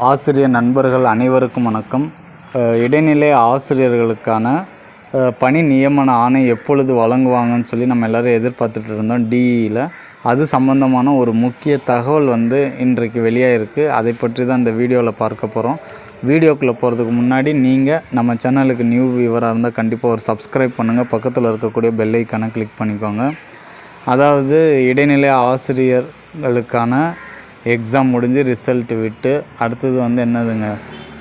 ஆசிரியர் நண்பர்கள் அனைவருக்கும் வணக்கம். இடைநிலை ஆசிரியர்களுக்கான பணி நியமன ஆணை எப்பொழுது வழங்குவாங்கன்னு சொல்லி நம்ம எல்லோரும் எதிர்பார்த்துட்டு இருந்தோம் டிஇயில் அது சம்பந்தமான ஒரு முக்கிய தகவல் வந்து இன்றைக்கு வெளியாகிருக்கு அதை பற்றி தான் இந்த வீடியோவில் பார்க்க போகிறோம் வீடியோக்குள்ளே போகிறதுக்கு முன்னாடி நீங்கள் நம்ம சேனலுக்கு நியூ வியூவராக இருந்தால் கண்டிப்பாக ஒரு சப்ஸ்கிரைப் பண்ணுங்கள் பக்கத்தில் இருக்கக்கூடிய பெல் ஐக்கானை கிளிக் பண்ணிக்கோங்க. அதாவது இடைநிலை ஆசிரியர்களுக்கான எக்ஸாம் முடிஞ்சு ரிசல்ட்டு விட்டு அடுத்தது வந்து என்னதுங்க?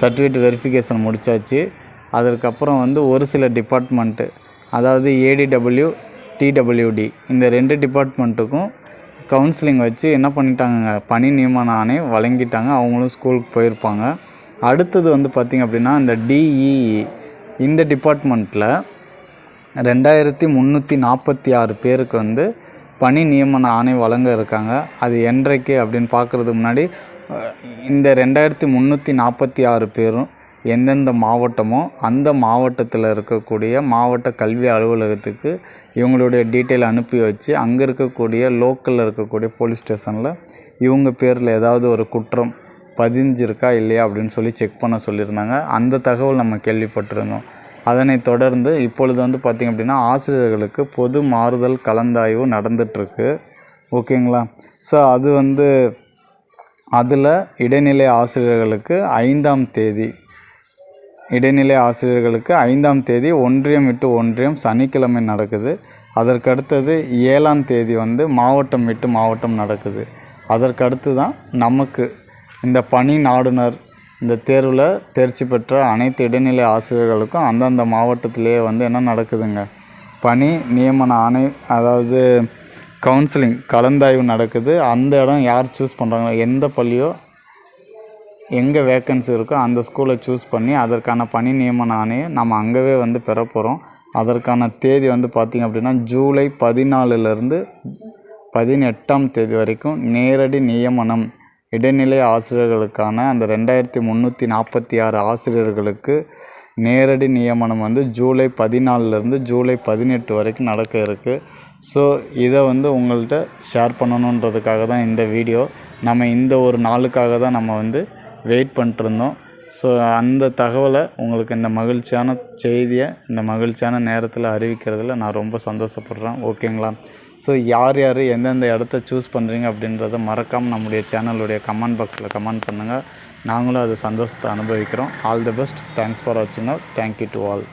சர்டிஃபிகேட் வெரிஃபிகேஷன் முடிச்சாச்சு. அதற்கப்புறம் வந்து ஒரு சில டிபார்ட்மெண்ட்டு அதாவது ஏடிடபிள்யூ டிடபிள்யூடி இந்த ரெண்டு டிபார்ட்மெண்ட்டுக்கும் கவுன்சிலிங் வச்சு என்ன பண்ணிட்டாங்க பணி நியமன ஆணையம் வழங்கிட்டாங்க. அவங்களும் ஸ்கூலுக்கு போயிருப்பாங்க. அடுத்தது வந்து பார்த்திங்க அப்படின்னா இந்த டிஇஇ இந்த டிபார்ட்மெண்ட்டில் ரெண்டாயிரத்தி முந்நூற்றி நாற்பத்தி ஆறு பேருக்கு வந்து பணி நியமன ஆணை வழங்க இருக்காங்க. அது என்றைக்கு அப்படின்னு பார்க்குறதுக்கு முன்னாடி இந்த ரெண்டாயிரத்தி முந்நூற்றி நாற்பத்தி ஆறு பேரும் எந்தெந்த மாவட்டமோ அந்த மாவட்டத்தில் இருக்கக்கூடிய மாவட்ட கல்வி அலுவலகத்துக்கு இவங்களுடைய டீட்டெயில் அனுப்பி வச்சு அங்கே இருக்கக்கூடிய லோக்கலில் இருக்கக்கூடிய போலீஸ் ஸ்டேஷனில் இவங்க பேரில் ஏதாவது ஒரு குற்றம் பதிஞ்சிருக்கா இல்லையா அப்படின்னு சொல்லி செக் பண்ண சொல்லியிருந்தாங்க. அந்த தகவல் நம்ம கேள்விப்பட்டிருந்தோம். அதனைத் தொடர்ந்து இப்பொழுது வந்து பார்த்திங்க அப்படின்னா ஆசிரியர்களுக்கு பொது மாறுதல் கலந்தாய்வு நடந்துகிட்ருக்கு ஓகேங்களா? ஸோ அது வந்து அதில் இடைநிலை ஆசிரியர்களுக்கு ஐந்தாம் தேதி இடைநிலை ஆசிரியர்களுக்கு ஐந்தாம் தேதி ஒன்றியம் விட்டு ஒன்றியம் சனிக்கிழமை நடக்குது. அதற்கடுத்தது ஏழாம் தேதி வந்து மாவட்டம் விட்டு மாவட்டம் நடக்குது. அதற்கடுத்து தான் நமக்கு இந்த பணி நாடுனர் இந்த தேர்வில் தேர்ச்சி பெற்ற அனைத்து இடைநிலை ஆசிரியர்களுக்கும் அந்தந்த மாவட்டத்திலேயே வந்து என்ன நடக்குதுங்க? பணி நியமன ஆணை அதாவது கவுன்சிலிங் கலந்தாய்வு நடக்குது. அந்த இடம் யார் சூஸ் பண்ணுறாங்க எந்த பள்ளியோ எங்கே வேக்கன்சி இருக்கோ அந்த ஸ்கூலை சூஸ் பண்ணி அதற்கான பணி நியமன ஆணையை நம்ம அங்கவே வந்து பெற போகிறோம் அதற்கான தேதி வந்து பார்த்திங்க அப்படின்னா ஜூலை பதினாலுலேருந்து பதினெட்டாம் தேதி வரைக்கும் நேரடி நியமனம். இடைநிலை ஆசிரியர்களுக்கான அந்த ரெண்டாயிரத்தி முந்நூற்றி நாற்பத்தி ஆறு ஆசிரியர்களுக்கு நேரடி நியமனம் வந்து ஜூலை பதினாலிருந்து ஜூலை பதினெட்டு வரைக்கும் நடக்க இருக்குது ஸோ இதை வந்து உங்கள்கிட்ட ஷேர் பண்ணணுன்றதுக்காக தான் இந்த வீடியோ நம்ம இந்த ஒரு நாளுக்காக தான் நம்ம வந்து வெயிட் பண்ணிட்டுருந்தோம் ஸோ அந்த தகவலை உங்களுக்கு இந்த மகிழ்ச்சியான செய்தியை இந்த மகிழ்ச்சியான நேரத்தில் அறிவிக்கிறதுல நான் ரொம்ப சந்தோஷப்படுறேன். ஓகேங்களா? ஸோ யார் யார் எந்தெந்த இடத்த சூஸ் பண்ணுறீங்க அப்படின்றத மறக்காமல் நம்முடைய சேனலுடைய கமெண்ட் பாக்ஸில் கமெண்ட் பண்ணுங்கள் நாங்களும் அது சந்தோஷத்தை அனுபவிக்கிறோம். All the best thanks for watching thank you to all